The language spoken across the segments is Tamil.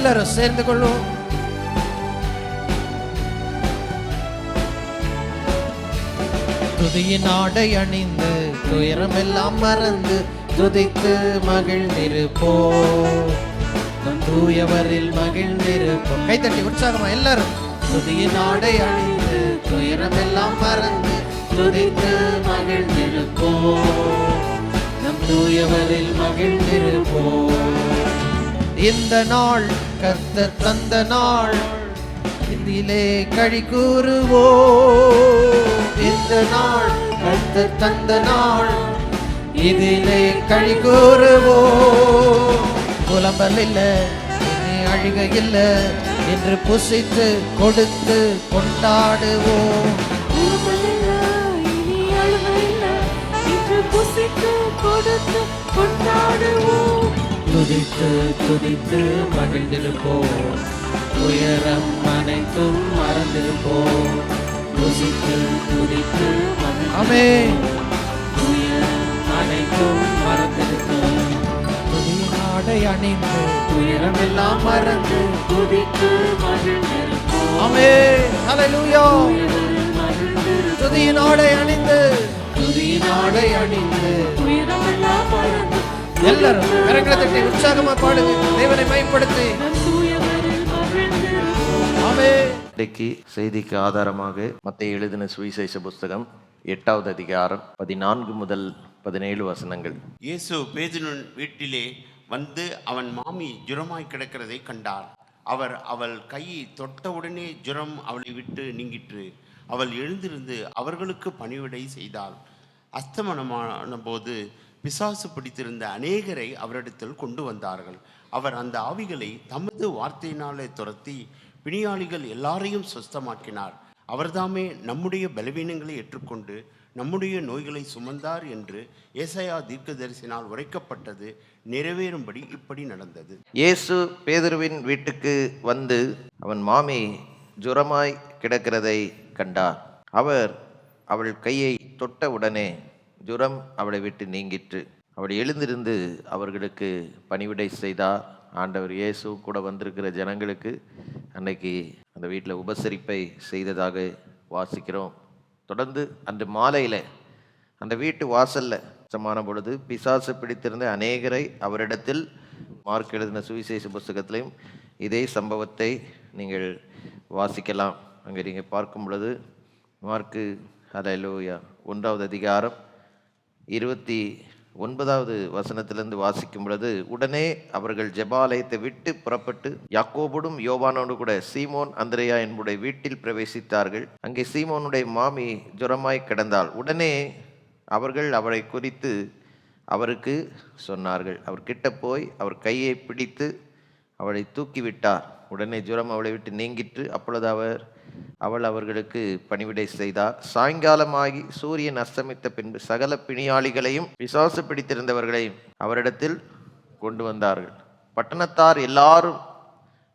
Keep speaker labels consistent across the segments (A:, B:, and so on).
A: எல்லாரும் சேர்ந்து கொள்வோம். துதியின் ஆடை அணிந்து துயரம் எல்லாம் மறந்து துதித்து மகிழ்ந்திருப்போ நம் தூயவரில் மகிழ்ந்திருப்போம். கைத்தட்டி உற்சாகமா எல்லாரும். துதியின் ஆடை அணிந்து துயரம் எல்லாம் மறந்து துதித்து மகிழ்ந்திருப்போ நம் தூயவரில் மகிழ்ந்திருப்போ இந்த நாள் கத்த தந்த நாள். இதிலே கழி கூறுவோ இந்த நாள் கத்த தந்த நாள். இதிலே கழி கூறுவோ புலம்பல் இல்லை இனி அழுக இல்லை. என்று புசித்து கொடுத்து கொண்டாடுவோம்.
B: புசித்து கொடுத்து கொண்டாடுவோம்.
A: துதித்து துதித்து மகிழ்ந்திருப்போம் உயரம் அனைத்தும் மறந்திருப்போம் துதித்து துதித்து அமே அனைத்தும் மறந்திருப்போம் துதியினாடை அணிந்து துயரம் எல்லாம் மறந்து
B: துதித்து மகிழ்ந்திருப்போம்
A: அமே ஹalleluya துதியினாடை அணிந்து துதியினாடை அணிந்து
B: உயிரமெல்லாம் மறந்து
A: எல்லாரும் கரங்களை தட்டி உற்சாகமா பாடுங்க தேவனை
C: இன்றைக்கு செய்திக்கு ஆதாரமாக மத்திய எழுதின சுவிசேஷ புஸ்தகம் எட்டாவது அதிகாரம் பதினான்கு முதல் பதினேழு வசனங்கள்.
D: இயேசு பேதுருவின் வீட்டிலே வந்து அவன் மாமி ஜுரமாய் கிடக்கிறதை கண்டார். அவர் அவள் கையை தொட்டவுடனே ஜுரம் அவளை விட்டு நீங்கிற்று. அவள் எழுந்திருந்து அவர்களுக்கு பணிவிடை செய்தாள். அஸ்தமனமான போது பிசாசு பிடித்திருந்த அநேகரை அவரிடத்தில் கொண்டு வந்தார்கள். அவர் அந்த ஆவிகளை தமது வார்த்தையினாலே துரத்தி பிணியாளிகள் எல்லாரையும் சுஸ்தமாக்கினார். அவர்தாமே நம்முடைய பலவீனங்களை ஏற்றுக்கொண்டு நம்முடைய நோய்களை சுமந்தார் என்று ஏசையா தீர்க்கதரிசினால் உரைக்கப்பட்டது நிறைவேறும்படி இப்படி நடந்தது.
C: இயேசு பேதுருவின் வீட்டுக்கு வந்து அவன் மாமி ஜுரமாய் கிடக்கிறதை கண்டார். அவர் அவள் கையை தொட்ட உடனே ஜுரம் அவளை விட்டு நீங்கிற்று. அவள் எழுந்திருந்து அவர்களுக்கு பணிவிடை செய்தார் ஆண்டவர் இயேசு கூட வந்திருக்கிற ஜனங்களுக்கு அன்னைக்கு அந்த வீட்டில் உபசரிப்பை செய்ததாக வாசிக்கிறோம். தொடர்ந்து அன்று மாலையில் அந்த வீட்டு வாசலில் சமான பொழுது பிசாசு பிடித்திருந்த அநேகரை அவரிடத்தில் மார்க் எழுதின சுவிசேஷ புஸ்தகத்திலையும் இதே சம்பவத்தை நீங்கள் வாசிக்கலாம். அங்கே நீங்கள் பார்க்கும் பொழுது மார்க்கு ஹalleluya ஒன்றாவது அதிகாரம் இருபத்தி ஒன்பதாவது வசனத்திலிருந்து வாசிக்கும் பொழுது உடனே அவர்கள் ஜெபாலயத்தை விட்டு புறப்பட்டு யாக்கோபுடும் யோவானோடு கூட சீமோன் அந்திரையா என்புடைய வீட்டில் பிரவேசித்தார்கள். அங்கே சீமோனுடைய மாமி ஜுரமாய் கிடந்தாள். உடனே அவர்கள் அவரை குறித்து அவருக்கு சொன்னார்கள். அவர் கிட்ட போய் அவர் கையை பிடித்து அவளை தூக்கிவிட்டார். உடனே ஜுரம் அவளை விட்டு நீங்கிற்று. அப்பொழுது அவர் அவள் அவர்களுக்கு பணிவிடை செய்தார் சாயங்காலமாகி சூரியன் அஸ்தமித்த பின்பு சகல பிணியாளிகளையும் விசுவாச பிடித்திருந்தவர்களையும் அவரிடத்தில் கொண்டு வந்தார்கள். பட்டணத்தார் எல்லாரும்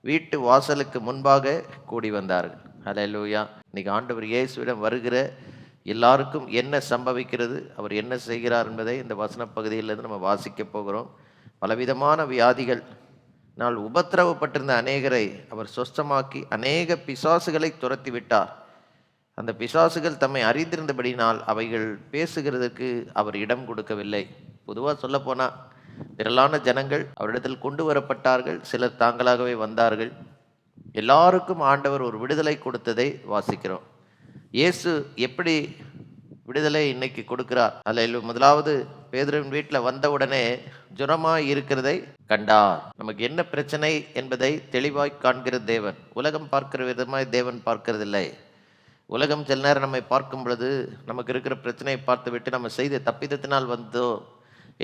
C: வீட்டு வாசலுக்கு முன்பாக கூடி வந்தார்கள். ஹalleluya. இன்னைக்கு ஆண்டவர் இயேசுவிடம் வருகிற எல்லாருக்கும் என்ன சம்பவிக்கிறது அவர் என்ன செய்கிறார் என்பதை இந்த வசன பகுதியிலிருந்து நம்ம வாசிக்க போகிறோம். பலவிதமான வியாதிகள் நாள் உபத்திரவப்பட்டிருந்த அநேகரை அவர் சொஸ்தமாக்கி அநேக பிசாசுகளை துரத்தி விட்டார் அந்த பிசாசுகள் தம்மை அறிந்திருந்தபடினால் அவைகள் பேசுகிறதற்கு அவர் இடம் கொடுக்கவில்லை. பொதுவாக சொல்லப்போனால் திரளான ஜனங்கள் அவரிடத்தில் கொண்டு வரப்பட்டார்கள் சிலர் தாங்களாகவே வந்தார்கள். எல்லாருக்கும் ஆண்டவர் ஒரு விடுதலை கொடுத்ததை வாசிக்கிறோம். இயேசு எப்படி விடுதலை இன்னைக்கு கொடுக்கிறார். அல்ல முதலாவது பேதரின் வீட்டில் வந்தவுடனே ஜுரமாய் இருக்கிறதை கண்டார். நமக்கு என்ன பிரச்சனை என்பதை தெளிவாய் காண்கிற தேவன். உலகம் பார்க்கிற விதமாய் தேவன் பார்க்கறதில்லை. உலகம் சில நேரம் நம்மை பார்க்கும் பொழுது நமக்கு இருக்கிற பிரச்சனையை பார்த்து விட்டு நம்ம செய்த தப்பிதத்தினால் வந்தோ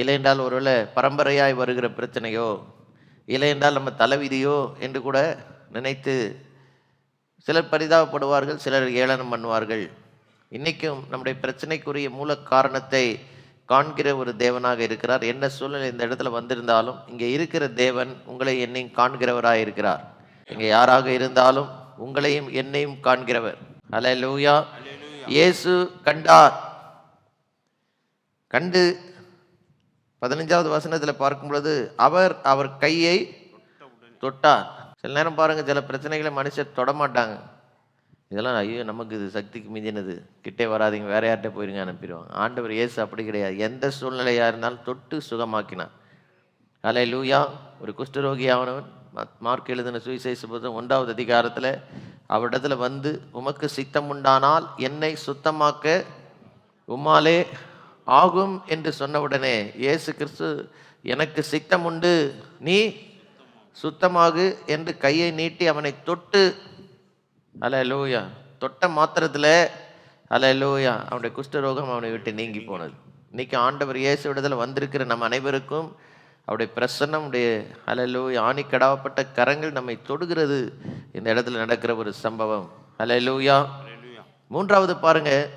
C: இல்லை என்றால் ஒருவேளை பரம்பரையாய் வருகிற பிரச்சனையோ இல்லை என்றால் நம்ம தலைவிதியோ என்று கூட நினைத்து சிலர் பரிதாபப்படுவார்கள் சிலர் ஏளனம் பண்ணுவார்கள். இன்றைக்கும் நம்முடைய பிரச்சனைக்குரிய மூல காரணத்தை காண்கிற ஒரு தேவனாக இருக்கிறார். என்ன சூழ்நிலை இந்த இடத்துல வந்திருந்தாலும் இங்கே இருக்கிற தேவன் உங்களை என்னையும் காண்கிறவராக இருக்கிறார். இங்கே யாராக இருந்தாலும் உங்களையும் என்னையும் காண்கிறவர். அல்லேலூயா இயேசு கண்டார். கண்டு பதினஞ்சாவது வசனத்தில் பார்க்கும் பொழுது அவர் அவர் கையை தொட்டார். சில நேரம் பாருங்க சில பிரச்சனைகளை மனுஷர் தொட மாட்டாங்க. இதெல்லாம் ஐயோ நமக்கு இது சக்திக்கு மிஞ்சினது கிட்டே வராதீங்க வேற யார்கிட்ட போயிருங்க அனுப்பிடுவாங்க. ஆண்டவர் இயேசு அப்படி கிடையாது. எந்த சூழ்நிலையாக இருந்தாலும் தொட்டு சுகமாக்கினார். அலை லூயா ஒரு குஷ்டரோகியானவன் மத்- மார்க் எழுதின சுவிசேஷ புத்தகம் ஒன்றாவது அதிகாரத்தில் அவரிடத்துல வந்து உமக்கு சித்தம் உண்டானால் என்னை சுத்தமாக்க உம்மாலே ஆகும் என்று சொன்னவுடனே இயேசு கிறிஸ்து எனக்கு சித்தம் உண்டு நீ சுத்தமாகு என்று கையை நீட்டி அவனை தொட்டு அல லூயா தொட்ட மாத்திரத்தில் அல லூயா அவனுடைய குஷ்டரோகம் அவனை விட்டு நீங்கி போனது. இன்னைக்கு ஆண்டவர் இயேசு விடுதலை வந்திருக்கிற நம்ம அனைவருக்கும் அவருடைய பிரசன்னம் உடைய அலலூயா ஆணி கடாவப்பட்ட கரங்கள் நம்மை தொடுகிறது. இந்த இடத்துல நடக்கிற ஒரு சம்பவம். அலலூயா மூன்றாவது பாருங்க.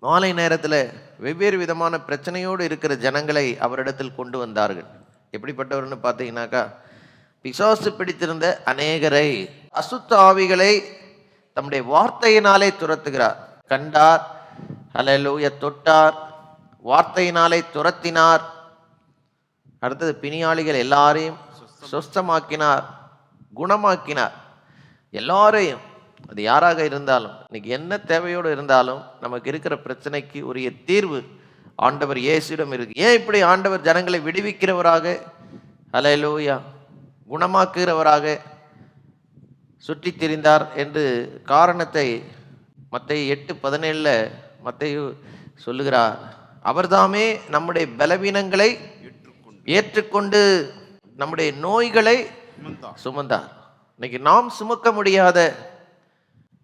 C: மாலை நேரத்தில் வெவ்வேறு விதமான பிரச்சனையோடு இருக்கிற ஜனங்களை அவரிடத்தில் கொண்டு வந்தார்கள். எப்படிப்பட்டவர்னு பார்த்தீங்கன்னாக்கா பிசாசு பிடித்திருந்த அநேகரை அசுத்த ஆவிகளை தம்முடைய வார்த்தையினாலே துரத்துகிறார். கண்டார் அல்லேலூயா தொட்டார் வார்த்தையினாலே துரத்தினார். அடுத்தது பிணியாளிகள் எல்லாரையும் சொஸ்தமாக்கினார் குணமாக்கினார். எல்லாரையும் அது யாராக இருந்தாலும் இன்னைக்கு என்ன தேவையோடு இருந்தாலும் நமக்கு இருக்கிற பிரச்சனைக்கு உரிய தீர்வு ஆண்டவர் இயேசுவிடம் இருக்கு. ஏன் இப்படி ஆண்டவர் ஜனங்களை விடுவிக்கிறவராக அலையலூயா குணமாக்குகிறவராக சுற்றித் திரிந்தார் என்று காரணத்தை மற்ற எட்டு பதினேழில் மத்தையு சொல்லுகிறார். அவர்தாமே நம்முடைய பலவீனங்களை ஏற்றுக்கொண்டு நம்முடைய நோய்களை சுமந்தார். இன்னைக்கு நாம் சுமக்க முடியாத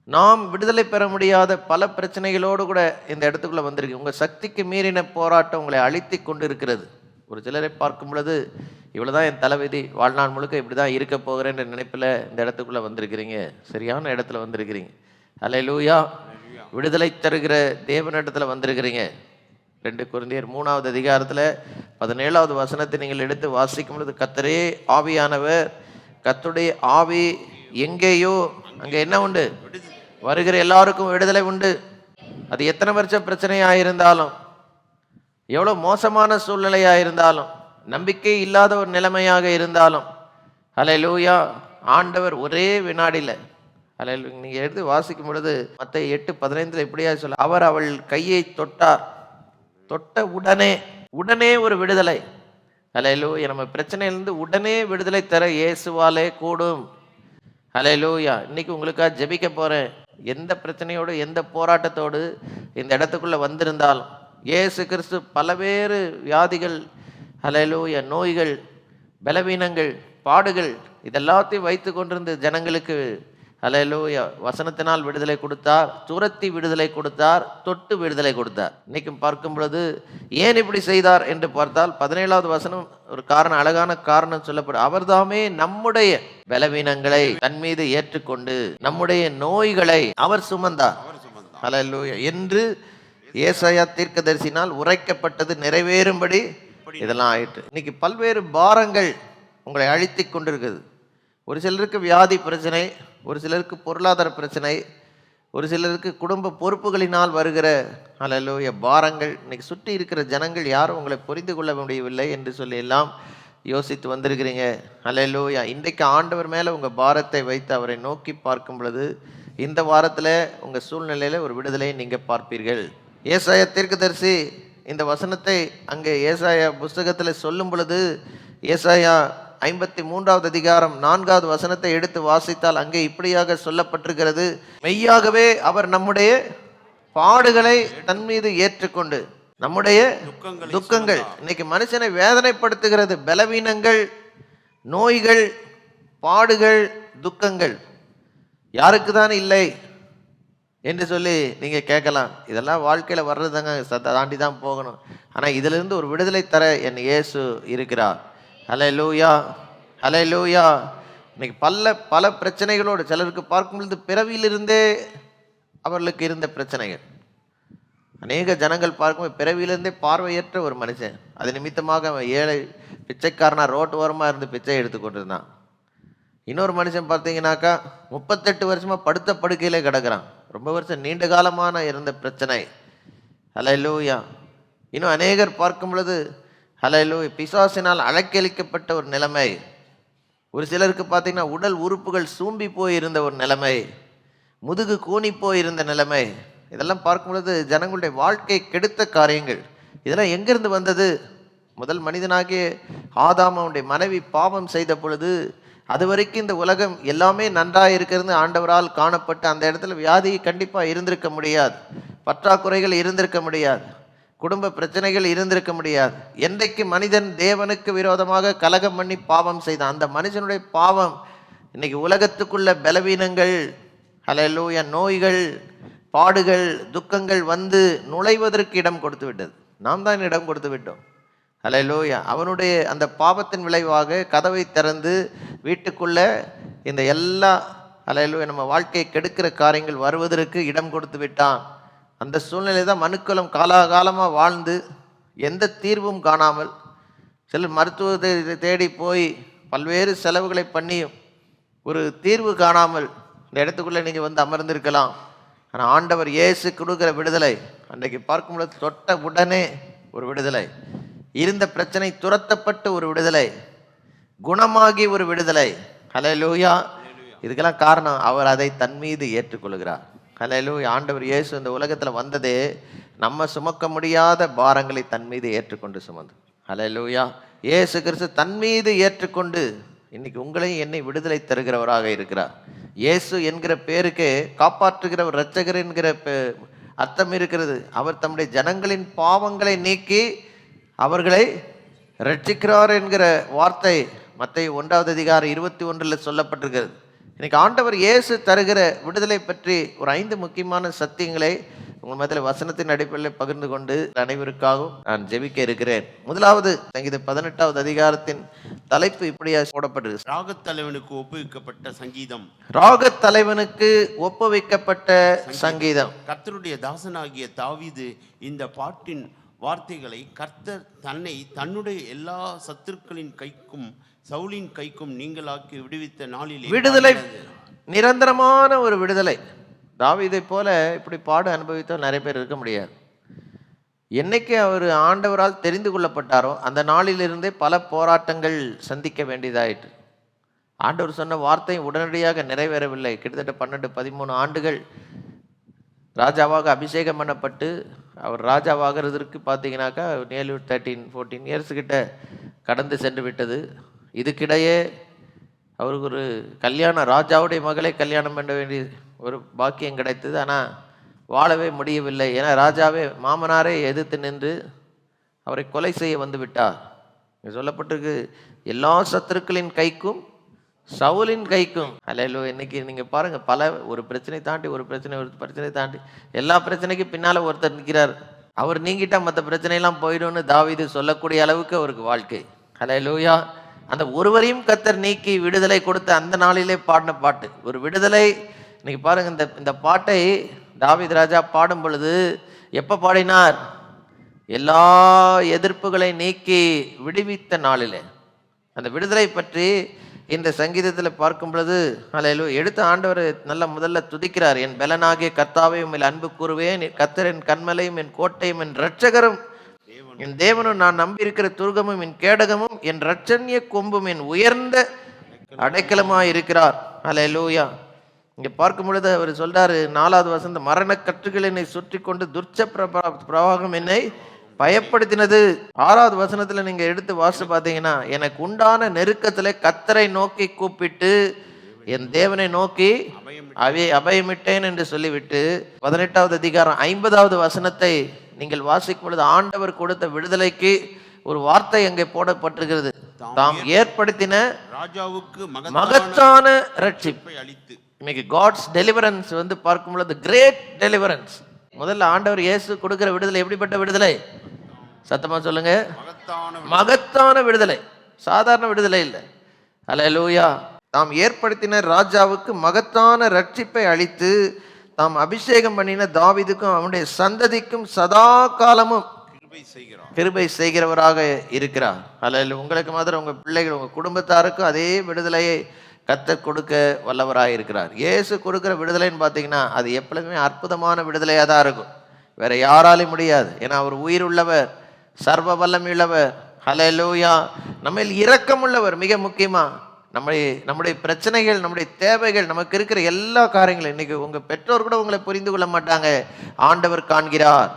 C: நாம் விடுதலை பெற முடியாத பல பிரச்சனைகளோடு கூட இந்த இடத்துக்குள்ளே வந்திருக்கு. உங்கள் சக்திக்கு மீறின போராட்டம் உங்களை அழித்து கொண்டு இருக்கிறது ஒரு சிலரை பார்க்கும் பொழுது இவ்வளவுதான் என் தலைவிதி வாழ்நாள் முழுக்க இப்படி தான் இருக்க போகிறேன்ற நினைப்பில் இந்த இடத்துக்குள்ள வந்திருக்கிறீங்க. சரியான இடத்துல வந்திருக்கிறீங்க. அல்லேலூயா விடுதலை தருகிற தேவனிடத்துல வந்திருக்கிறீங்க. ரெண்டு குருந்தியர் மூணாவது அதிகாரத்தில் பதினேழாவது வசனத்தை நீங்கள் எடுத்து வாசிக்கும் பொழுது கத்தரே ஆவியானவர் கத்துடைய ஆவி எங்கேயோ அங்கே என்ன உண்டு? வருகிற எல்லாருக்கும் விடுதலை உண்டு. அது எத்தனை வருஷம் பிரச்சனையாக இருந்தாலும் எவ்வளோ மோசமான சூழ்நிலையாக இருந்தாலும் நம்பிக்கை இல்லாத ஒரு நிலைமையாக இருந்தாலும் அலை லூயா ஆண்டவர் ஒரே வினாடியில் அலை நீங்கள் எடுத்து வாசிக்கும் பொழுது மற்ற எட்டு பதினைந்தில் இப்படியா சொல்ல அவர் அவள் கையை தொட்டார். தொட்ட உடனே உடனே ஒரு விடுதலை. அலை லூயா நம்ம பிரச்சனையிலேருந்து உடனே விடுதலை தர இயேசுவாலே கூடும். அலை லூயா இன்னைக்கு உங்களுக்காக ஜெபிக்க போகிறேன் எந்த பிரச்சனையோடு எந்த போராட்டத்தோடு இந்த இடத்துக்குள்ளே வந்திருந்தாலும் இயேசு கிறிஸ்து பலவேறு வியாதிகள் அலையலூயா நோய்கள் பலவீனங்கள் பாடுகள் இதெல்லாத்தையும் வைத்து கொண்டிருந்த ஜனங்களுக்கு அலையலூயா வசனத்தினால் விடுதலை கொடுத்தார் துரத்தி விடுதலை கொடுத்தார் தொட்டு விடுதலை கொடுத்தார். இன்னைக்கும் பார்க்கும் பொழுது ஏன் இப்படி செய்தார் என்று பார்த்தால் பதினேழாவது வசனம் ஒரு காரணம் அழகான காரணம் சொல்லப்படும் அவர்தாமே நம்முடைய பலவீனங்களை தன் மீது ஏற்றுக்கொண்டு நம்முடைய நோய்களை அவர் சுமந்தார். ஹalleluya என்று ஏசாயா தீர்க்கதரிசினால் உரைக்கப்பட்டது நிறைவேறும்படி இதெல்லாம் ஆயிற்று இன்னைக்கு பல்வேறு பாரங்கள் உங்களை அழித்து கொண்டிருக்குது. ஒரு சிலருக்கு வியாதி பிரச்சனை ஒரு சிலருக்கு பொருளாதார பிரச்சனை ஒரு சிலருக்கு குடும்ப பொறுப்புகளினால் வருகிற அலலோய பாரங்கள். இன்னைக்கு சுற்றி இருக்கிற ஜனங்கள் யாரும் உங்களை புரிந்து கொள்ள முடியவில்லை என்று சொல்லி எல்லாம் யோசித்து வந்திருக்கிறீங்க. அலலோயா இன்றைக்கு ஆண்டவர் மேலே உங்கள் பாரத்தை வைத்து அவரை நோக்கி பார்க்கும் பொழுது இந்த வாரத்தில் உங்கள் சூழ்நிலையில் ஒரு விடுதலையை நீங்கள் பார்ப்பீர்கள். ஏசாயா தீர்க்கதரிசி இந்த வசனத்தை அங்கே ஏசாயா புஸ்தகத்தில் சொல்லும் பொழுது ஏசாயா ஐம்பத்தி மூன்றாவது அதிகாரம் நான்காவது வசனத்தை எடுத்து வாசித்தால் அங்கே இப்படியாக சொல்லப்பட்டிருக்கிறது மெய்யாகவே அவர் நம்முடைய பாடுகளை தன் மீது ஏற்றுக்கொண்டு நம்முடைய துக்கங்கள் இன்னைக்கு மனுஷனை வேதனைப்படுத்துகிறது பலவீனங்கள் நோய்கள் பாடுகள் துக்கங்கள் யாருக்கு தான் இல்லை. என்று சொல்லி நீங்கள் கேட்கலாம். இதெல்லாம் வாழ்க்கையில் வர்றது தாங்க சத்த தாண்டி தான் போகணும். ஆனால் இதிலிருந்து ஒரு விடுதலை தர என் இயேசு இருக்கிறார். ஹலே லூயா ஹலே லூயா இன்னைக்கு பல பல பிரச்சனைகளோடு சிலருக்கு பார்க்கும் பொழுது பிறவியிலிருந்தே அவர்களுக்கு இருந்த பிரச்சனைகள். அநேக ஜனங்கள் பார்க்கும் பிறவியிலிருந்தே பார்வையற்ற ஒரு மனுஷன். அது நிமித்தமாக அவன் ஏழை பிச்சைக்காரனாக ரோட்டு ஓரமாக இருந்து பிச்சை எடுத்து கொண்டிருந்தான். இன்னொரு மனுஷன் பார்த்தீங்கன்னாக்கா முப்பத்தெட்டு வருஷமாக படுத்த படுக்கையிலே கிடக்குறான். ரொம்ப வருஷம் நீண்ட காலமான இருந்த பிரச்சனை. ஹலலூயா இன்னும் அநேகர் பார்க்கும் பொழுது ஹலலூ பிசாசினால் அழைக்களிக்கப்பட்ட ஒரு நிலைமை. ஒரு சிலருக்கு பார்த்தீங்கன்னா உடல் உறுப்புகள் சூம்பி போயிருந்த ஒரு நிலைமை. முதுகு கூனி போயிருந்த நிலைமை. இதெல்லாம் பார்க்கும் பொழுது ஜனங்களுடைய வாழ்க்கை கெடுத்த காரியங்கள். இதெல்லாம் எங்கிருந்து வந்தது? முதல் மனிதனாகிய ஆதாமனுடைய மனைவி பாவம் செய்த பொழுது அது வரைக்கும் இந்த உலகம் எல்லாமே நன்றாக இருக்கிறது. ஆண்டவரால் காணப்பட்டு அந்த இடத்துல வியாதி கண்டிப்பாக இருந்திருக்க முடியாது. பற்றாக்குறைகள் இருந்திருக்க முடியாது. குடும்ப பிரச்சனைகள் இருந்திருக்க முடியாது. என்றைக்கு மனிதன் தேவனுக்கு விரோதமாக கலகம் பண்ணி பாவம் செய்தான். அந்த மனுஷனுடைய பாவம் இன்னைக்கு உலகத்துக்குள்ள பலவீனங்கள் ஹalleluya நோய்கள் பாடுகள் துக்கங்கள் வந்து நுழைவதற்கு இடம் கொடுத்து விட்டது. நாம் தான் இடம் கொடுத்து விட்டோம். ஹalleluya. அவனுடைய அந்த பாவத்தின் விளைவாக கதவை திறந்து வீட்டுக்குள்ளே இந்த எல்லா அலையிலும் நம்ம வாழ்க்கையை கெடுக்கிற காரியங்கள் வருவதற்கு இடம் கொடுத்து விட்டான். அந்த சூழ்நிலை தான் மனுக்களும் காலாகாலமாக வாழ்ந்து எந்த தீர்வும் காணாமல் சிலர் மருத்துவத்தை தேடி போய் பல்வேறு செலவுகளை பண்ணியும் ஒரு தீர்வு காணாமல் இந்த இடத்துக்குள்ளே நீங்கள் வந்து அமர்ந்திருக்கலாம். ஆனால் ஆண்டவர் இயேசு கொடுக்குற விடுதலை அன்றைக்கு பார்க்கும்பொழுது தொட்ட உடனே ஒரு விடுதலை. இருந்த பிரச்சனை துரத்தப்பட்டு ஒரு விடுதலை. குணமாகி ஒரு விடுதலை. ஹalleluya இதுக்கெல்லாம் காரணம் அவர் அதை தன் மீது ஏற்றுக்கொள்கிறார். லூயா ஆண்டவர் இயேசு இந்த உலகத்தில் வந்ததே நம்ம சுமக்க முடியாத பாரங்களை தன் மீது ஏற்றுக்கொண்டு சுமந்து லூயா இயேசு கிறிஸ்து தன் மீது ஏற்றுக்கொண்டு இன்னைக்கு உங்களையும் என்னை விடுதலை தருகிறவராக இருக்கிறார். இயேசு என்கிற பேருக்கு காப்பாற்றுகிறவர் இரட்சகர் என்கிற பே- அர்த்தம் இருக்கிறது. அவர் தம்முடைய ஜனங்களின் பாவங்களை நீக்கி அவர்களை ரட்சிக்கிறார் என்கிற வார்த்தை மத்திய ஒன்றாவது அதிகாரம் இருபத்தி ஒன்றில் சொல்லப்பட்டிருக்கிறது. இன்னைக்கு ஆண்டவர் இயேசு தருகிற விடுதலை பற்றி ஒரு ஐந்து முக்கியமான சத்தியங்களை உங்கள் மத்தியில் வசனத்தின் அடிப்படையில் பகிர்ந்து கொண்டு அனைவருக்காகவும் நான் ஜெபிக்க இருக்கிறேன். முதலாவது சங்கீத பதினெட்டாவது அதிகாரத்தின் தலைப்பு இப்படியா போடப்பட்டிருக்கு
D: ராகத்தலைவனுக்கு ஒப்புவிக்கப்பட்ட சங்கீதம்.
C: ராகத் தலைவனுக்கு ஒப்புவிக்கப்பட்ட சங்கீதம்.
D: கர்த்தருடைய தாசனாகிய தாவீது இந்த பாட்டின் வார்த்தைகளை கர்த்தர் தன்னை தன்னுடைய எல்லா சத்துருக்களின் கைக்கும் சவுலின் கைக்கும் நீங்களாக்கி விடுவித்த நாளிலே
C: விடுதலை. நிரந்தரமான ஒரு விடுதலை. தாவீதை போல இப்படி பாடு அனுபவித்தவர் நிறைய பேர் இருக்க முடியாது. என்னைக்கு அவர் ஆண்டவரால் தெரிந்து கொள்ளப்பட்டாரோ அந்த நாளிலிருந்தே பல போராட்டங்கள் சந்திக்க வேண்டியதாயிற்று. ஆண்டவர் சொன்ன வார்த்தை உடனடியாக நிறைவேறவில்லை. கிட்டத்தட்ட பன்னெண்டு பதிமூணு ஆண்டுகள் ராஜாவாக அபிஷேகம் பண்ணப்பட்டு அவர் ராஜாவாகிறதற்கு பார்த்தீங்கன்னாக்கா நியர்லி தேர்ட்டீன் ஃபோர்டீன் இயர்ஸ் கிட்ட கடந்து சென்று விட்டது. இதுக்கிடையே அவருக்கு ஒரு கல்யாணம் ராஜாவுடைய மகளை கல்யாணம் பண்ண வேண்டிய ஒரு பாக்கியம் கிடைத்தது. ஆனால் வாழவே முடியவில்லை. ஏன்னா ராஜாவே மாமனாரே எதிர்த்து நின்று அவரை கொலை செய்ய வந்து விட்டார். சொல்லப்பட்டிருக்கு எல்லா சத்துருக்களின் கைக்கும் சவுலின் கைக்கும். அல்ல இன்னைக்கு நீங்கள் பாருங்கள் பல ஒரு பிரச்சனை தாண்டி ஒரு பிரச்சனை ஒரு பிரச்சனை தாண்டி எல்லா பிரச்சனைக்கும் பின்னால் ஒருத்தர் நிற்கிறார். அவர் நீங்கிட்டால் மற்ற பிரச்சனையெல்லாம் போயிடும்னு தாவிது சொல்லக்கூடிய அளவுக்கு அவருக்கு வாழ்க்கை. ஹalleluya. அந்த ஒருவரையும் கத்தர் நீக்கி விடுதலை கொடுத்த அந்த நாளிலே பாடின பாட்டு. ஒரு விடுதலை இன்னைக்கு பாருங்க இந்த இந்த பாட்டை தாவித் ராஜா பாடும் பொழுது எப்போ பாடினார்? எல்லா எதிர்ப்புகளை நீக்கி விடுவித்த நாளிலே. அந்த விடுதலை பற்றி இந்த சங்கீதத்தில் பார்க்கும் பொழுது அலையிலோ எடுத்த ஆண்டவர் நல்ல முதல்ல துதிக்கிறார் என் பலனாகிய கர்த்தாவையும் உம்மில் அன்பு கூறுவேன் கத்தர் என் கண்மலையும் என் கோட்டையும் என் இரட்சகரும் என் தேவனும் நான் நம்பியிருக்கிற துர்கமும் என் கேடகமும் என் ரட்சன்ய கொம்பும் என் உயர்ந்த அடைக்கலமாக இருக்கிறார். அலே லூயா இங்கே பார்க்கும் பொழுது அவர் சொல்றாரு நாலாவது வசந்த மரண கற்றுகள் என்னை சுற்றி கொண்டு துர்ச்ச பிரபா பிரவாகம் என்னை பயப்படுத்தினது. ஆறாவது வசனத்தில் நீங்கள் எடுத்து வாசித்து பார்த்தீங்கன்னா எனக்கு உண்டான நெருக்கத்தில் கத்தரை நோக்கி கூப்பிட்டு என் தேவனை நோக்கி அவை அபயமிட்டேன் என்று சொல்லிவிட்டு பதினெட்டாவது அதிகாரம் ஐம்பதாவது வசனத்தை நீங்கள் வாசிக்கும் பொழுது ஆண்டவர் கொடுத்த விடுதலைக்கு ஒரு வார்த்தை அங்கே போடப்பட்டிருக்கிறது. தாம் ஏற்படுத்தின
D: ராஜாவுக்கு மகத்தான
C: ரட்சிப்பு.
D: அளித்து.
C: இன்னைக்கு காட்ஸ் டெலிவரன்ஸ் வந்து பார்க்கும் பொழுது கிரேட் டெலிவரன்ஸ் முதல்ல ஆண்டவர் இயேசு கொடுக்கிற விடுதலை எப்படிப்பட்ட விடுதலை? சத்தமா சொல்லுங்க.
D: மகத்தான
C: மகத்தான விடுதலை. சாதாரண விடுதலை இல்லை. அல்லேலூயா தாம் ஏற்படுத்தின ராஜாவுக்கு மகத்தான ரட்சிப்பை அளித்து தாம் அபிஷேகம் பண்ணின தாவீதுக்கும் அவனுடைய சந்ததிக்கும் சதா காலமும்
D: கிருபை
C: செய்கிறவராக இருக்கிறார். அல்ல உங்களுக்கு மாத்திரம் உங்கள் பிள்ளைகள் உங்கள் குடும்பத்தாருக்கும் அதே விடுதலையை கத்தர் கொடுக்க வல்லவராக இருக்கிறார். இயேசு கொடுக்குற விடுதலைன்னு பார்த்தீங்கன்னா அது எப்பொழுதுமே அற்புதமான விடுதலையாக தான் இருக்கும். வேற யாராலையும் முடியாது. ஏன்னா அவர் உயிர் உள்ளவர் சர்வ வல்லமையுள்ளவர் ஹalleluya. நம்மில் இரக்கமுள்ளவர் மிக முக்கியமா. நம்முடைய நம்முடைய பிரச்சனைகள் நம்முடைய தேவைகள் நமக்கு இருக்கிற எல்லா காரியங்களும் இன்னைக்கு உங்கள் பெற்றோர் கூட உங்களை புரிந்து கொள்ள மாட்டாங்க. ஆண்டவர் காண்கிறார்.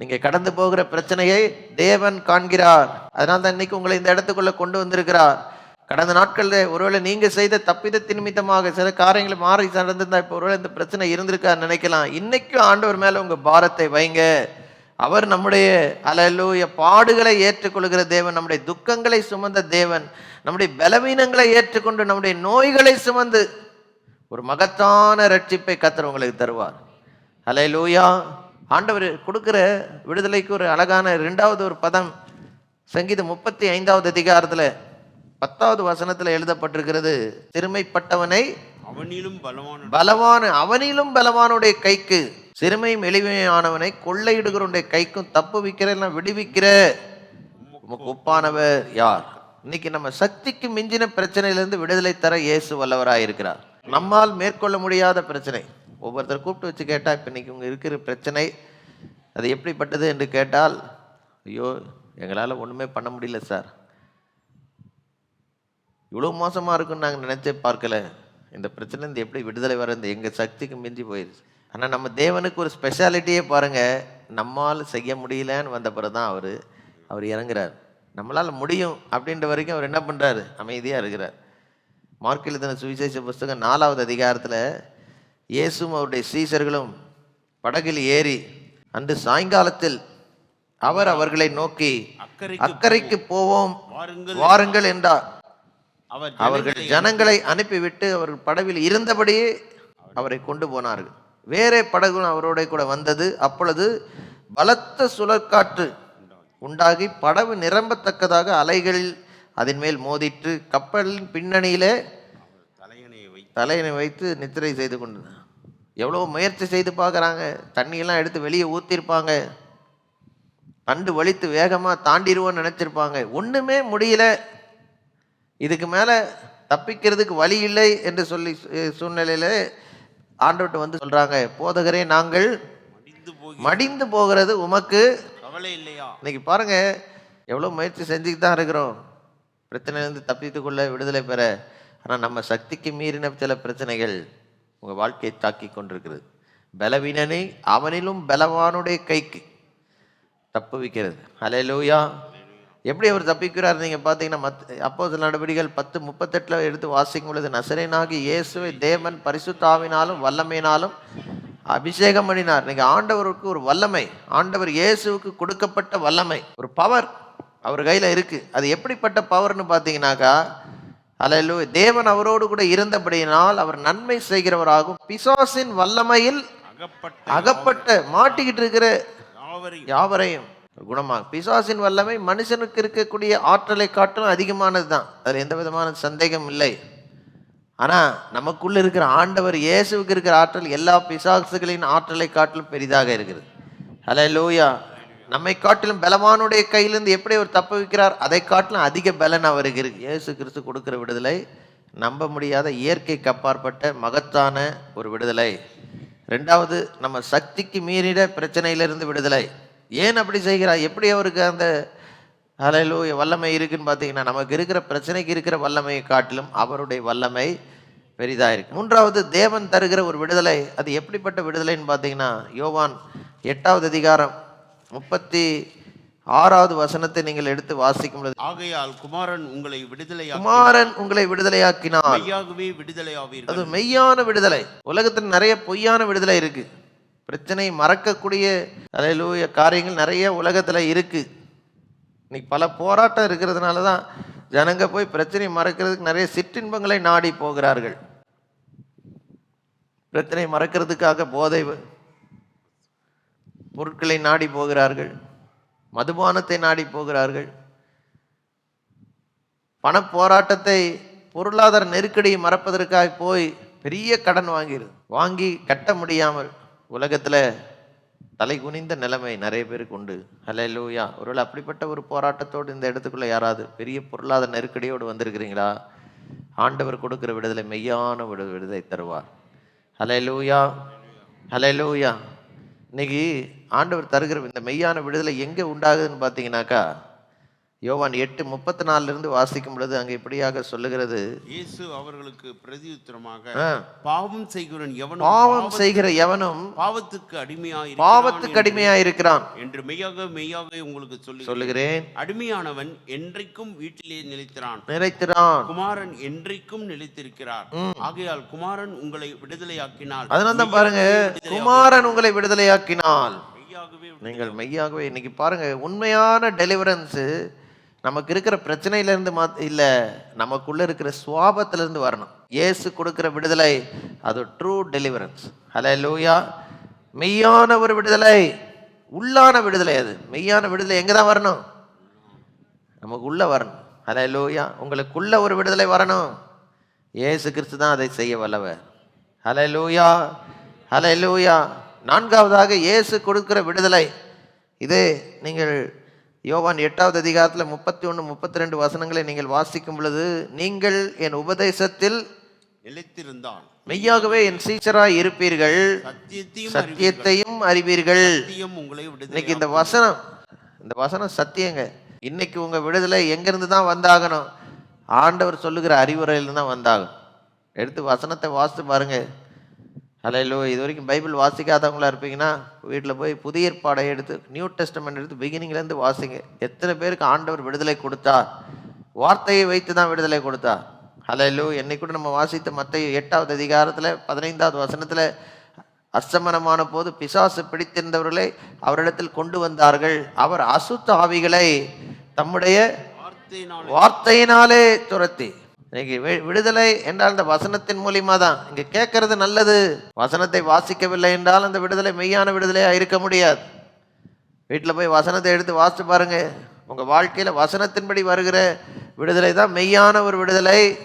C: நீங்கள் கடந்து போகிற பிரச்சனையை தேவன் காண்கிறார். அதனால தான் இன்னைக்கு உங்களை இந்த இடத்துக்குள்ளே கொண்டு வந்திருக்கிறார். கடந்த நாட்களில் ஒருவேளை நீங்கள் செய்த தப்பிதத்தின் நிமித்தமாக சில காரியங்களை மாறி நடந்திருந்தா இப்போ ஒருவேளை இந்த பிரச்சனை இருந்திருக்கா நினைக்கலாம். இன்னைக்கும் ஆண்டவர் மேலே உங்கள் பாரத்தை வைங்க. அவர் நம்முடைய அலலூய பாடுகளை ஏற்றுக்கொள்கிற தேவன் நம்முடைய துக்கங்களை சுமந்த தேவன் நம்முடைய பலவீனங்களை ஏற்றுக்கொண்டு நம்முடைய நோய்களை சுமந்து ஒரு மகத்தான ரட்சிப்பை கத்தர் உங்களுக்கு தருவார். அலையலூயா ஆண்டவர் கொடுக்குற விடுதலைக்கு ஒரு அழகான ரெண்டாவது ஒரு பதம் சங்கீதம் முப்பத்தி ஐந்தாவது அதிகாரத்தில் பத்தாவது வசனத்தில் எழுதப்பட்டிருக்கிறது திருமைப்பட்டவனை
D: அவனிலும் பலவான
C: பலவான அவனிலும் பலவானுடைய கைக்கு சிறுமையும் எளிமையானவனை கொள்ளையிடுகிறவனுடைய கைக்கும் தப்பு வைக்கிற விடுவிக்கிற உமக்கு ஒப்பானவர் யார்? இன்னைக்கு நம்ம சக்திக்கு மிஞ்சின பிரச்சனையிலிருந்து விடுதலை தர இயேசு வல்லவராக இருக்கிறார். நம்மால் மேற்கொள்ள முடியாத பிரச்சனை. ஒவ்வொருத்தர் கூப்பிட்டு வச்சு கேட்டால் இப்போ இன்னைக்கு உங்க இருக்கிற பிரச்சனை அது எப்படிப்பட்டது என்று கேட்டால் ஐயோ எங்களால் ஒன்றுமே பண்ண முடியல சார். இவ்வளோ மோசமாக இருக்குன்னு நாங்கள் நினச்சே பார்க்கல. இந்த பிரச்சனைலேருந்து எப்படி விடுதலை வர இந்த எங்கள் சக்திக்கு மிஞ்சி போயிடுச்சு ஆனால் நம்ம தேவனுக்கு ஒரு ஸ்பெஷாலிட்டியே பாருங்கள் நம்மால் செய்ய முடியலன்னு வந்த பிறகு தான் அவர் அவர் இறங்குறார். நம்மளால் முடியும் அப்படின்ற வரைக்கும் அவர் என்ன பண்ணுறாரு அமைதியாக இருக்கிறார். மார்க் எழுதின சுவிசேஷ புஸ்தகம் நாலாவது அதிகாரத்தில் இயேசுவும் அவருடைய சீசர்களும் படகில் ஏறி அன்று சாயங்காலத்தில் அவர் அவர்களை நோக்கி
D: அக்கறைக்கு
C: போவோம்
D: வாருங்கள்
C: வாருங்கள் என்றார். அவர்கள் ஜனங்களை அனுப்பிவிட்டு அவர் படவில் இருந்தபடியே அவரை கொண்டு போனார்கள். வேறே படகுகளும் அவரோட கூட வந்தது. அப்பொழுது பலத்த சுழற்காற்று உண்டாகி படகு நிரம்பத்தக்கதாக அலைகள் அதன் மேல் மோதிட்டு கப்பலின் பின்னணியிலே
D: தலையணை வைத்து
C: தலையணை வைத்து நித்திரை செய்து கொண்டு எவ்வளோ முயற்சி செய்து பார்க்குறாங்க. தண்ணியெல்லாம் எடுத்து வெளியே ஊற்றிருப்பாங்க கண்டு வலித்து வேகமாக தாண்டிடுவோன்னு நினச்சிருப்பாங்க. ஒன்றுமே முடியல. இதுக்கு மேலே தப்பிக்கிறதுக்கு வழி இல்லை என்று சொல்லி சூழ்நிலையில ஆண்டவர்கிட்ட வந்து சொல்கிறாங்க போதகரே நாங்கள்
D: மடிந்து போய்
C: மடிந்து போகிறது உமக்கு
D: கவலை இல்லையா?
C: இன்னைக்கு பாருங்க எவ்வளோ முயற்சி செஞ்சுக்கிட்டு தான் இருக்கிறோம். பிரச்சனையிலேருந்து தப்பித்துக் கொள்ள விடுதலை பெற. ஆனால் நம்ம சக்திக்கு மீறின சில பிரச்சனைகள் உங்கள் வாழ்க்கையை தாக்கி கொண்டிருக்கிறது. பலவீனனை அவனிலும் பலவானுடைய கைக்கு தப்புவிக்கிறது. ஹalleluya. எப்படி அவர் தப்பிக்கிறார் நீங்கள் பார்த்தீங்கன்னா மத் அப்போ சில நடவடிக்கைகள் பத்து முப்பத்தெட்டில் எடுத்து வாசிக்கும் பொழுது நசரேனாகி இயேசுவை தேவன் பரிசுத்தாவினாலும் வல்லமையினாலும் அபிஷேகம் பண்ணினார். இன்னைக்கு ஆண்டவருக்கு ஒரு வல்லமை ஆண்டவர் இயேசுவுக்கு கொடுக்கப்பட்ட வல்லமை ஒரு பவர் அவர் கையில் இருக்கு. அது எப்படிப்பட்ட பவர்னு பார்த்தீங்கன்னாக்கா அல்ல தேவன் அவரோடு கூட இருந்தபடியினால் அவர் நன்மை செய்கிறவராகும் பிசாசின் வல்லமையில்
D: அகப்பட்ட
C: அகப்பட்ட மாட்டிக்கிட்டு இருக்கிற
D: யாவரையும்.
C: குணமாக பிசாசின் வல்லமை மனுஷனுக்கு இருக்கக்கூடிய ஆற்றலை காட்டிலும் அதிகமானது தான் அதில் எந்த விதமான சந்தேகம் இல்லை. ஆனால் நமக்குள்ளே இருக்கிற ஆண்டவர் இயேசுவுக்கு இருக்கிற ஆற்றல் எல்லா பிசாசுகளின் ஆற்றலை காட்டிலும் பெரிதாக இருக்கிறது. ஹலே லூயா நம்மை காட்டிலும் பலவானுடைய கையிலிருந்து எப்படி அவர் தப்பு வைக்கிறார் அதை காட்டிலும் அதிக பலன் அவருக்கு இருக்கு. இயேசு கிறிஸ்து கொடுக்கிற விடுதலை நம்ப முடியாத இயற்கைக்கு அப்பாற்பட்ட மகத்தான ஒரு விடுதலை. ரெண்டாவது நம்ம சக்திக்கு மீறிட பிரச்சனையிலிருந்து விடுதலை. ஏன் அப்படி செய்கிறார் எப்படி அவருக்கு அந்த அலையிலூய வல்லமை இருக்குன்னு பார்த்தீங்கன்னா நமக்கு இருக்கிற பிரச்சனைக்கு இருக்கிற வல்லமையை காட்டிலும் அவருடைய வல்லமை பெரிதாக இருக்கு. மூன்றாவது தேவன் தருகிற ஒரு விடுதலை. அது எப்படிப்பட்ட விடுதலைன்னு பார்த்தீங்கன்னா யோவான் எட்டாவது அதிகாரம் முப்பத்தி ஆறாவது வசனத்தை நீங்கள் எடுத்து வாசிக்கும் பொழுது
D: ஆகையால் குமாரன் உங்களை விடுதலையாக்கி
C: குமாரன் உங்களை விடுதலையாக்கினார்
D: மெய்யாகவே விடுதலையாவீர்கள்.
C: அது மெய்யான விடுதலை. உலகத்தில் நிறைய பொய்யான விடுதலை இருக்கு. பிரச்சனை மறக்கக்கூடிய அலையிலூய காரியங்கள் நிறைய உலகத்தில் இருக்குது இன்றைக்கி பல போராட்டம் இருக்கிறதுனால தான் ஜனங்க போய் பிரச்சனை மறக்கிறதுக்கு நிறைய சிற்றின்பங்களை நாடி போகிறார்கள். பிரச்சனை மறக்கிறதுக்காக போதை பொருட்களை நாடி போகிறார்கள். மதுபானத்தை நாடி போகிறார்கள். பண போராட்டத்தை பொருளாதார நெருக்கடியை மறப்பதற்காக போய் பெரிய கடன் வாங்கிடுது வாங்கி கட்ட முடியாமல் உலகத்தில் தலை குனிந்த நிலைமை நிறைய பேருக்கு உண்டு. ஹலலூயா ஒருவேளை அப்படிப்பட்ட ஒரு போராட்டத்தோடு இந்த இடத்துக்குள்ளே யாராவது பெரிய பொருளாதார நெருக்கடியோடு வந்திருக்கிறீங்களா? ஆண்டவர் கொடுக்குற விடுதலை மெய்யான விடு விடுதலை தருவார். ஹலலூயா ஹலலூயா இன்னைக்கு ஆண்டவர் தருகிற இந்த மெய்யான விடுதலை எங்கே உண்டாகுதுன்னு பார்த்தீங்கன்னாக்கா யோவான் எட்டு முப்பத்தி நாலிலிருந்து வாசிக்கும் பொழுது அங்கே இப்படியாக சொல்லுகிறது.
D: இயேசு அவர்களுக்கு பிரதியுத்தரமாக பாவம் செய்கிறவன் எவனும்
C: பாவம் செய்கிற எவனும்
D: பாவத்துக்கு அடிமையாய்
C: பாவத்துக்கு அடிமையாக இருக்கிறான்
D: என்று மெய்யாக மெய்யாக உங்களுக்கு சொல்லி
C: சொல்லுகிறேன்.
D: அடிமையானவன் என்றைக்கும் வீட்டிலே நிலைத்திரான்.
C: நிறைத்திறான்
D: குமாரன் என்றைக்கும் நிலைத்திருக்கிறார். ஆகையால் குமாரன் உங்களை விடுதலையாக்கினால்.
C: அதனால தான் பாருங்க குமாரன் உங்களை விடுதலையாக்கினால்.
D: மெய்யாகவே
C: நீங்கள் மெய்யாகவே இன்னைக்கு பாருங்க உண்மையான டெலிவரன்ஸு நமக்கு இருக்கிற பிரச்சனையிலேருந்து மா இல்லை நமக்குள்ளே இருக்கிற சுவாபத்திலேருந்து வரணும். இயேசு கொடுக்குற விடுதலை அது ட்ரூ டெலிவரன்ஸ் ஹலே லூயா மெய்யான ஒரு விடுதலை உள்ளான விடுதலை அது. மெய்யான விடுதலை எங்கே தான் வரணும்? நமக்கு உள்ளே வரணும். ஹலே லூயா உங்களுக்குள்ள ஒரு விடுதலை வரணும். இயேசு கிறிஸ்து தான் அதை செய்ய வல்லவர். ஹலே லூயா ஹலே லூயா நான்காவதாக இயேசு கொடுக்குற விடுதலை. இது நீங்கள் யோவான் எட்டாவது அதிகாரத்தில் முப்பத்தி ஒன்று முப்பத்தி ரெண்டு வசனங்களை நீங்கள் வாசிக்கும் பொழுது நீங்கள் என் உபதேசத்தில்
D: நிலைத்திருந்தான்
C: மெய்யாகவே என் சீச்சராய் இருப்பீர்கள்.
D: சத்தியத்தையும்
C: அறிவீர்கள். இன்னைக்கு இந்த வசனம் இந்த வசனம் சத்தியங்க. இன்னைக்கு உங்க விடுதலை எங்கிருந்து தான் வந்தாகணும்? ஆண்டவர் சொல்லுகிற அறிவுரையிலிருந்து தான் வந்தாகும் எடுத்து வசனத்தை வாசித்து பாருங்க. அலையிலோ இது வரைக்கும் பைபிள் வாசிக்காதவங்களா இருப்பீங்கன்னா வீட்டில் போய் புதிய ஏற்பாடை எடுத்து நியூ டெஸ்டமெண்ட் எடுத்து பிகினிங்லேருந்து வாசிங்க. எத்தனை பேருக்கு ஆண்டவர் விடுதலை கொடுத்தார்? வார்த்தையை வைத்து தான் விடுதலை கொடுத்தார். அலையிலோ என்னை கூட நம்ம வாசித்த மற்ற எட்டாவது அதிகாரத்தில் பதினைந்தாவது வசனத்தில் அஸ்தமனமான போது பிசாசு பிடித்திருந்தவர்களை அவரிடத்தில் கொண்டு வந்தார்கள். அவர் அசுத்த ஆவிகளை தம்முடைய
D: வார்த்தையினால்.
C: வார்த்தையினாலே துரத்தி. இன்னைக்கு வி- விடுதலை என்றால் இந்த வசனத்தின் மூலியமா தான். இங்க கேட்கறது நல்லது. வசனத்தை வாசிக்கவில்லை என்றால் அந்த விடுதலை மெய்யான விடுதலையா இருக்க முடியாது. வீட்டில் போய் வசனத்தை எடுத்து வாசித்து பாருங்க. உங்க வாழ்க்கையில வசனத்தின்படி வருகிற விடுதலை தான் மெய்யான ஒரு விடுதலை.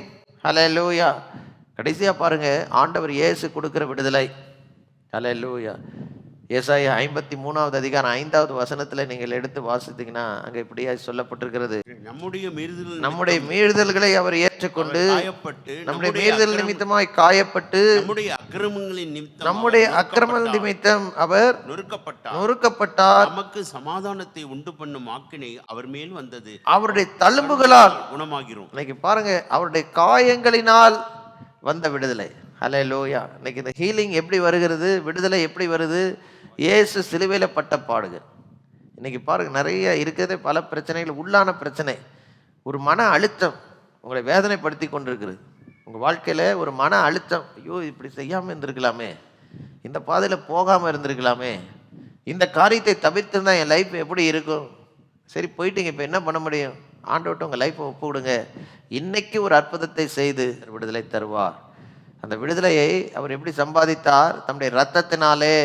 C: ஹலே லூயா கடைசியா பாருங்க ஆண்டவர் இயேசு கொடுக்கிற விடுதலை. ஹலே லூயா ஏசாயா ஐம்பத்தி மூணாவது அதிகாரம் ஐந்தாவது வசனத்துல நீங்கள் எடுத்து வாசித்தீங்கன்னா அங்க இப்படியா சொல்லப்பட்டிருக்கிறது.
D: நம்முடைய மீறுதல்
C: நம்முடைய மீறுதல்களை அவர் ஏற்றுக்கொண்டு நம்முடைய மீறுதல் நிமித்தமாய் காயப்பட்டு
D: நம்முடைய அக்கிரமங்களின் நிமித்தம்
C: நம்முடைய
D: அவர்
C: அக்கிரம
D: நொறுக்கப்பட்டார்.
C: நிமித்தம் அவர்
D: நொறுக்கப்பட்டார்.
C: நொறுக்கப்பட்டார்.
D: நமக்கு சமாதானத்தை உண்டு பண்ணும் ஆக்கினை அவர் மேல் வந்தது.
C: அவருடைய தழும்புகளால்
D: குணமாகிறோம்
C: இன்னைக்கு பாருங்க அவருடைய காயங்களினால் வந்த விடுதலை. ஹலே லோயா இன்னைக்கு இந்த ஹீலிங் எப்படி வருகிறது? விடுதலை எப்படி வருது? ஏசு சிலுவையில் பட்ட பாடுகள். இன்னைக்கு பாருங்க நிறைய இருக்கிறதே பல பிரச்சனைகள் உள்ளான பிரச்சனை. ஒரு மன அழுத்தம் உங்களை வேதனைப்படுத்தி கொண்டிருக்கிறது. உங்கள் வாழ்க்கையில் ஒரு மன அழுத்தம் ஐயோ இப்படி செய்யாமல் இருந்திருக்கலாமே. இந்த பாதையில் போகாமல் இருந்திருக்கலாமே. இந்த காரியத்தை தவிர்த்திருந்தா என் லைஃப் எப்படி இருக்கும்? சரி போயிட்டீங்க இப்போ என்ன பண்ண முடியும்? ஆண்டவர்கிட்ட உங்கள் லைஃப்பை ஒப்பு விடுங்க இன்னைக்கு ஒரு அற்புதத்தை செய்து விடுதலை தருவார். அந்த விடுதலையை அவர் எப்படி சம்பாதித்தார்? தம்முடைய ரத்தத்தினாலே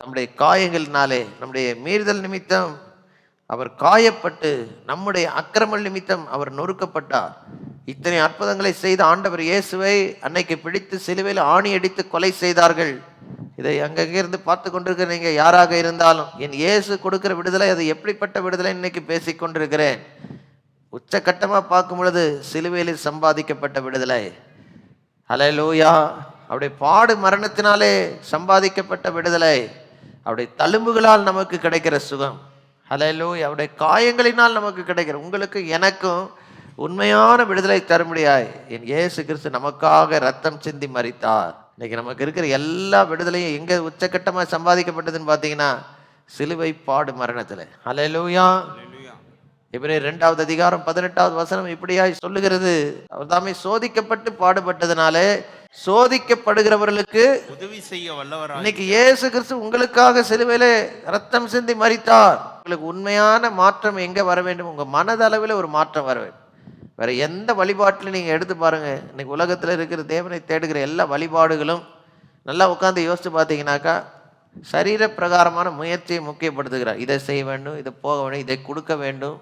C: நம்முடைய காயங்களினாலே நம்முடைய மீறுதல் நிமித்தம் அவர் காயப்பட்டு நம்முடைய அக்கிரமல் நிமித்தம் அவர் நொறுக்கப்பட்டார். இத்தனை அற்புதங்களை செய்த ஆண்டவர் இயேசுவை அன்னைக்கு பிடித்து சிலுவையில் ஆணி அடித்து கொலை செய்தார்கள். இதை அங்கங்கே இருந்து பார்த்து கொண்டிருக்கிற நீங்க யாராக இருந்தாலும் என் இயேசு கொடுக்கிற விடுதலை அது எப்படிப்பட்ட விடுதலை இன்னைக்கு பேசிக் கொண்டிருக்கிறேன்? உச்சகட்டமா பார்க்கும் பொழுது சிலுவையில் சம்பாதிக்கப்பட்ட விடுதலை. ஹalleluya. அவருடைய பாடு மரணத்தினாலே சம்பாதிக்கப்பட்ட விடுதலை. அவருடைய தழும்புகளால் நமக்கு கிடைக்கிற சுகம். ஹalleluya. அவருடைய காயங்களினால் நமக்கு கிடைக்கிற உங்களுக்கு எனக்கும் உண்மையான விடுதலை தரும்படியாய் என் இயேசு கிறிஸ்து நமக்காக ரத்தம் சிந்தி மறித்தார் இன்னைக்கு நமக்கு இருக்கிற எல்லா விடுதலையும் எங்கே உச்சக்கட்டமாக சம்பாதிக்கப்பட்டதுன்னு பார்த்தீங்கன்னா சிலுவை பாடு மரணத்தில். ஹalleluya. இவரே இரண்டாவது அதிகாரம் பதினெட்டாவது வசனம் இப்படியாய் சொல்லுகிறது. அவர் தாமே சோதிக்கப்பட்டு பாடுபட்டதுனாலே சோதிக்கப்படுகிறவர்களுக்கு
D: உதவி செய்ய வல்லவராய்.
C: இன்னைக்கு இயேசு கிறிஸ்து உங்களுக்காக சிலுவையிலே ரத்தம் சிந்தி மரித்தார். உங்களுக்கு உண்மையான மாற்றம் எங்க வர வேண்டும்? உங்க மனதளவில் ஒரு மாற்றம் வர வேண்டும். வேற எந்த வழிபாட்டிலும் நீங்க எடுத்து பாருங்க. இன்னைக்கு உலகத்துல இருக்கிற தேவனை தேடுகிற எல்லா வழிபாடுகளும் நல்லா உட்காந்து யோசிச்சு பார்த்தீங்கன்னாக்கா சரீர பிரகாரமான முயற்சியை முக்கியப்படுத்துகிறார். இதை செய்ய வேண்டும் இதை போக வேண்டும் இதை கொடுக்க வேண்டும்.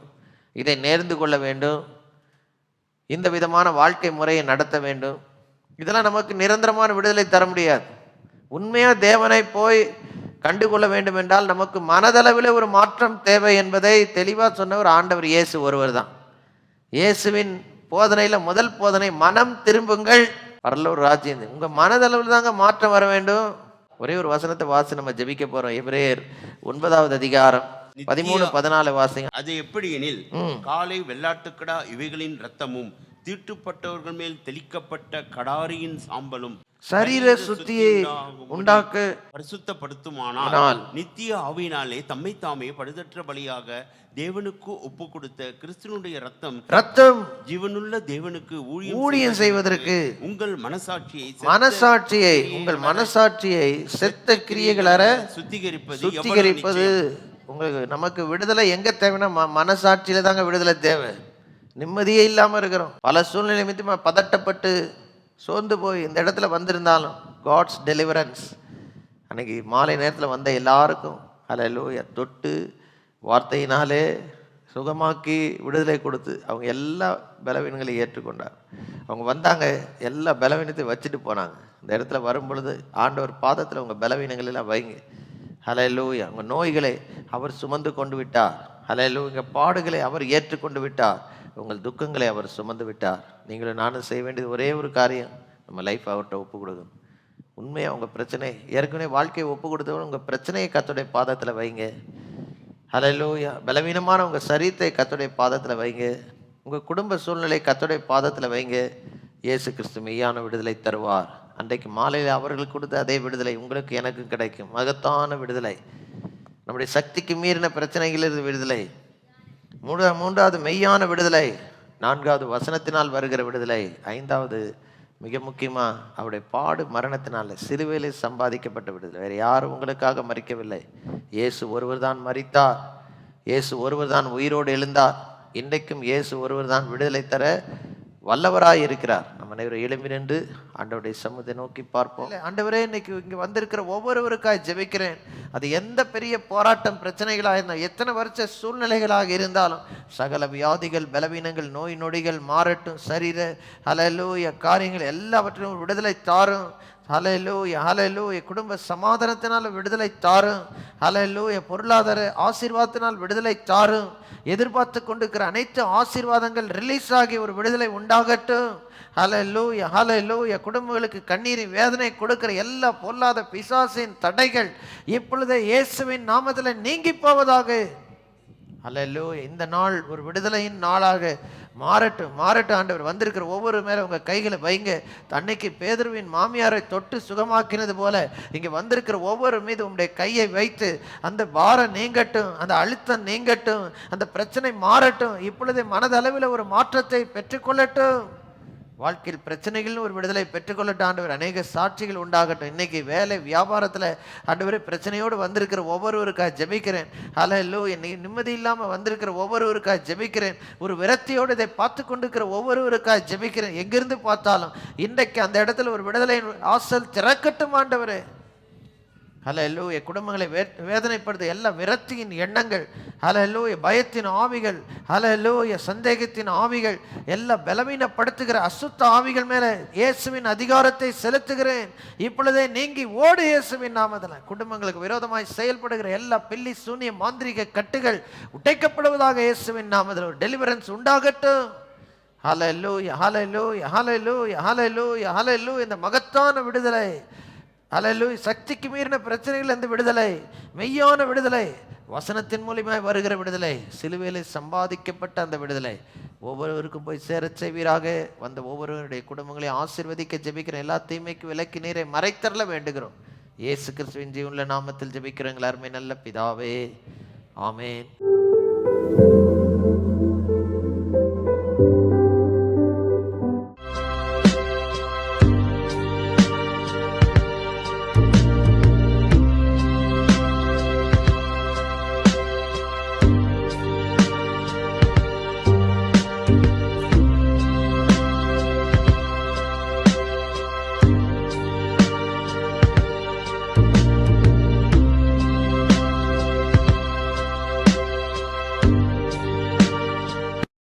C: இதை நேர்ந்து கொள்ள வேண்டும். இந்த விதமான வாழ்க்கை முறையை நடத்த வேண்டும். இதெல்லாம் நமக்கு நிரந்தரமான விடுதலை தர முடியாது. உண்மையாக தேவனை போய் கண்டுகொள்ள வேண்டும் என்றால் நமக்கு மனதளவில் ஒரு மாற்றம் தேவை என்பதை தெளிவாக சொன்னவர் ஆண்டவர் இயேசு ஒருவர் தான் இயேசுவின் போதனையில் முதல் போதனை மனம் திரும்புங்கள். பரலூர் ராஜ்யம் உங்கள் மனதளவில் தாங்க மாற்றம் வர வேண்டும். ஒரே ஒரு வசனத்தை வாசி நம்ம ஜெபிக்க போகிறோம் எபிரேயர் ஒன்பதாவது அதிகாரம். பதிமூணு பதினாலு வாசிங்க
D: அது எப்படி எனில். காலை வெள்ளாட்டுக்கடா இவைகளின் இரத்தமும் தீட்டுப்பட்டவர்கள் மேல் தெளிக்கப்பட்ட கடாரியின் சாம்பலும்
C: சரீர சுத்தியை உண்டாக்க
D: பரிசுத்தப்படுத்துமானால் நித்திய ஆவியினாலே தம்மை தாமே பழுதற்ற பலியாக தேவனுக்கு ஒப்பு கொடுத்த கிறிஸ்துவனுடைய ரத்தம்
C: ரத்தம்
D: ஜீவனுள்ள தேவனுக்கு ஊழியம்
C: செய்வதற்கு
D: உங்கள் மனசாட்சியை
C: மனசாட்சியை உங்கள் மனசாட்சியை செத்த கிரியைகளற
D: சுத்திகரிப்பது
C: சுத்திகரிப்பது உங்களுக்கு நமக்கு விடுதலை எங்கே தேவைன்னா ம- மனசாட்சியில் தாங்க விடுதலை தேவை. நிம்மதியே இல்லாமல் இருக்கிறோம். பல சூழ்நிலை நிமித்தமா பதட்டப்பட்டு சோர்ந்து போய் இந்த இடத்துல வந்திருந்தாலும் காட்ஸ் டெலிவரன்ஸ் அன்னைக்கு மாலை நேரத்தில் வந்த எல்லாருக்கும் ஹalleluya தொட்டு வார்த்தையினாலே சுகமாக்கி விடுதலை கொடுத்து அவங்க எல்லா பலவீனங்களையும் ஏற்றுக்கொண்டார். அவங்க வந்தாங்க எல்லா பலவீனத்தையும் வச்சுட்டு போனாங்க. இந்த இடத்துல வரும் பொழுது ஆண்டவர் பாதத்தில் உங்கள் பலவீனங்கள் எல்லாம் வைங்க. ஹalleluya. உங்கள் நோய்களை அவர் சுமந்து கொண்டு விட்டார். ஹலலூ உங்கள் பாடுகளை அவர் ஏற்றுக்கொண்டு விட்டார். உங்கள் துக்கங்களை அவர் சுமந்து விட்டார். நீங்களும் நானும் செய்ய வேண்டியது ஒரே ஒரு காரியம். நம்ம லைஃப் அவர்கிட்ட ஒப்பு கொடுக்கணும். உண்மையாக உங்கள் பிரச்சனை ஏற்கனவே வாழ்க்கையை ஒப்பு கொடுத்தவங்க உங்கள் பிரச்சனையை கத்துடைய பாதத்தில் வைங்க. ஹலலூயா பலவீனமான உங்கள் சரீரத்தை கத்துடைய பாதத்தில் வைங்க. உங்கள் குடும்ப சூழ்நிலை கத்துடைய பாதத்தில் வைங்க. இயேசு கிறிஸ்து மெய்யான விடுதலை தருவார். அன்றைக்கு மாலையில் அவர்கள் கொடுத்த அதே விடுதலை உங்களுக்கு எனக்கும் கிடைக்கும். மகத்தான விடுதலை. நம்முடைய சக்திக்கு மீறின பிரச்சனைகளிலிருந்து விடுதலை. மூன்றா மூன்றாவது மெய்யான விடுதலை. நான்காவது வசனத்தினால் வருகிற விடுதலை. ஐந்தாவது மிக முக்கியமாக அவருடைய பாடு மரணத்தினால் சிறுவையிலே சம்பாதிக்கப்பட்ட விடுதலை. வேறு யாரும் உங்களுக்காக மறிக்கவில்லை. இயேசு ஒருவர் தான் மறித்தார் இயேசு ஒருவர் தான் உயிரோடு எழுந்தார். இன்றைக்கும் இயேசு ஒருவர் தான் விடுதலை தர வல்லவராய் இருக்கிறார் நம்ம அனைவரும் எழும்பி நின்று ஆண்டவருடைய சமூகத்தை நோக்கி பார்ப்போம். ஆண்டவரே இன்னைக்கு இங்கே வந்திருக்கிற ஒவ்வொருவருக்காக ஜெபிக்கிறேன். அது எந்த பெரிய போராட்டம் பிரச்சனைகளாக இருந்தால் எத்தனை வருஷ சூழ்நிலைகளாக இருந்தாலும் சகல வியாதிகள் பலவீனங்கள் நோய் நொடிகள் மாறட்டும் சரீர அலலூய காரியங்கள் எல்லாவற்றிலும் விடுதலை தாரும். ஹலலூய ஹலலூய குடும்ப சமாதானத்தினால் விடுதலை தாரும். ஹலலூய பொருளாதார ஆசீர்வாதத்தினால் விடுதலை தாரும். எதிர்பார்த்து கொண்டிருக்கிற அனைத்து ஆசீர்வாதங்கள் ரிலீஸ் ஆகி ஒரு விடுதலை உண்டாகட்டும். ஹலலூய ஹலலூய குடும்பங்களுக்கு கண்ணீரின் வேதனை கொடுக்கிற எல்லா பொல்லாத பிசாசின் தடைகள் இப்பொழுதே இயேசுவின் நாமத்தில் நீங்கி போவதாக அல்லோ இந்த நாள் ஒரு விடுதலையின் நாளாக மாறட்டும் மாறட்டும் ஆண்டவர். வந்திருக்கிற ஒவ்வொரு மேலே உங்கள் கைகளை வைங்க. தன்னைக்கு பேதருவின் மாமியாரை தொட்டு சுகமாக்கினது போல இங்கே வந்திருக்கிற ஒவ்வொரு மீது உங்களுடைய கையை வைத்து அந்த பாரம் நீங்கட்டும் அந்த அழுத்தம் நீங்கட்டும் அந்த பிரச்சனை மாறட்டும். இப்பொழுதே மனதளவில் ஒரு மாற்றத்தை பெற்றுக்கொள்ளட்டும். வாழ்க்கையில் பிரச்சனைகள்னு ஒரு விடுதலை பெற்றுக்கொள்ளட்டும் ஆண்டவர். அநேக சாட்சிகள் உண்டாகட்டும். இன்னைக்கு வேலை வியாபாரத்தில் ஆண்டவர் பிரச்சனையோடு வந்திருக்கிற ஒவ்வொருவருக்காக ஜெபிக்கிறேன். இல்லோ இன்னைக்கு நிம்மதி இல்லாமல் வந்திருக்கிற ஒவ்வொருவருக்காக ஜெபிக்கிறேன். ஒரு விரக்தியோடு இதை பார்த்து கொண்டிருக்கிற ஒவ்வொருவருக்காக ஜெபிக்கிறேன். எங்கிருந்து பார்த்தாலும் இன்றைக்கு அந்த இடத்துல ஒரு விடுதலை ஆசல் திறக்கட்டும் ஆண்டவர். ஹலோ என் குடும்பங்களை வே வேதனைப்படுத்த எல்லா விரக்தியின் எண்ணங்கள். ஹலோ பயத்தின் ஆவிகள். ஹலோ சந்தேகத்தின் ஆவிகள். எல்லா பலவீனப்படுத்துகிற அசுத்த ஆவிகள் மேலே இயேசுவின் அதிகாரத்தை செலுத்துகிறேன். இப்பொழுதே நீங்கி ஓடு இயேசுவின் நாமத்தில். குடும்பங்களுக்கு விரோதமாய் செயல்படுகிற எல்லா பில்லி சூனிய மாந்திரிக கட்டுகள் உடைக்கப்படுவதாக இயேசுவின் நாமத்தில். ஒரு டெலிவரன்ஸ் உண்டாகட்டும். ஹலலூயா ஹலலூயா ஹலலூயா ஹலலூயா ஹலலூ இந்த மகத்தான விடுதலை. ஹalleluya சக்திக்கு மீறின பிரச்சனைகள் இருந்து விடுதலை. மெய்யான விடுதலை. வசனத்தின் மூலியமாய் வருகிற விடுதலை. சிலுவையில் சம்பாதிக்கப்பட்ட அந்த விடுதலை. ஒவ்வொருவருக்கும் போய் சேரச் செய்வீராக. வந்த ஒவ்வொருவருடைய குடும்பங்களையும் ஆசிர்வதிக்க ஜெபிக்கிற எல்லா தீமைக்கு விலக்கி நீரை மறைத்தரல வேண்டுகிறோம். இயேசு கிறிஸ்துவின் ஜீவனில் நாமத்தில் ஜெபிக்கிறவங்கள் எல்லாருமே நல்ல பிதாவே. ஆமேன்.